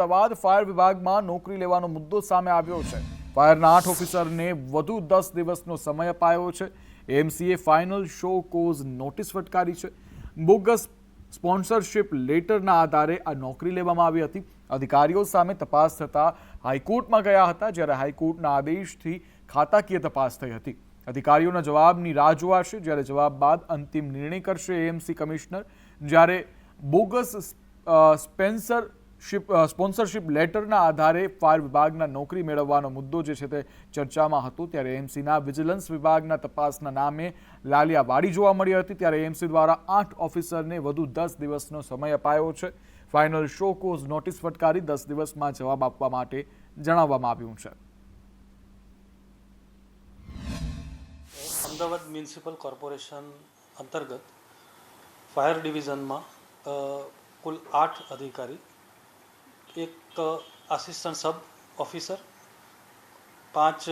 Ahmedabad fire વિભાગમાં નોકરી લેવાનો મુદ્દો સામે આવ્યો છે. ફાયરના આઠ ઓફિસરને વધુ દસ દિવસનો સમય અપાયો છે. MCA final show cause notice ફટકારી છે. બોગસ સ્પોન્સરશિપ લેટરના આધારે આ નોકરી લેવામાં આવી હતી. અધિકારીઓ સામે તપાસ થતાં હાઈકોર્ટમાં ગયા હતા જ્યારે હાઈકોર્ટના આદેશથી ખાતાકીય તપાસ થઈ હતી. અધિકારીઓના જવાબની રાહ જોવાશે જ્યારે જવાબ બાદ અંતિમ નિર્ણય કરશે એએમસી કમિશનર. જ્યારે બોગસ અ, અ, સ્પોન્સરશિપ લેટરના આધારે ફાયર વિભાગના નોકરી મેળવવાનો મુદ્દો જે છે તે ચર્ચામાં હતો. ત્યારે એએમસીના વિજિલન્સ વિભાગના તપાસના નામે લાલિયાવાડી જોવા મળી હતી. ત્યારે એએમસી દ્વારા આઠ ઓફિસરને વધુ દસ દિવસનો સમય અપાયો છે. ફાઇનલ શો કોઝ નોટિસ ફટકારી દસ દિવસમાં જવાબ આપવા માટે જણાવવામાં આવ્યું છે. અમદાવાદ મ્યુનિસિપલ કોર્પોરેશન અંતર્ગત ફાયર ડિવિઝનમાં કુલ આઠ અધિકારી એક આસિસ્ટન્ટ સબ ઓફિસર પાંચ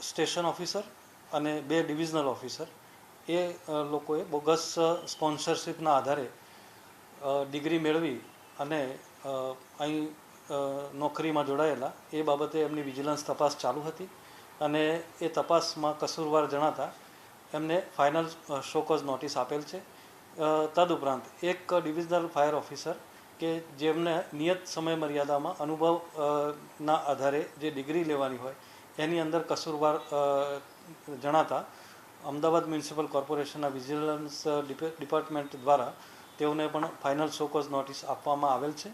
સ્ટેશન ઓફિસર અને બે ડિવિઝનલ ઓફિસર એ લોકોએ બોગસ સ્પોન્સરશિપના આધારે ડિગ્રી મેળવી અને અહીં નોકરીમાં જોડાયેલા. એ બાબતે એમની વિજિલન્સ તપાસ ચાલુ હતી અને એ તપાસમાં કસૂરવાર જણાતા એમને ફાઇનલ શોકોઝ નોટિસ આપેલ છે. તદુપરાંત એક ડિવિઝનલ ફાયર ઓફિસર કે જેમને નિયત સમય મર્યાદામાં અનુભવ ના આધારે જે ડિગ્રી લેવાની હોય, એની અંદર કસૂરવાર જણાતા અમદાવાદ મ્યુનિસિપલ કોર્પોરેશનના વિજિલન્સ ડિપાર્ટમેન્ટ દ્વારા તેઓને પણ ફાઇનલ શોકોઝ નોટિસ આપવામાં આવેલ છે.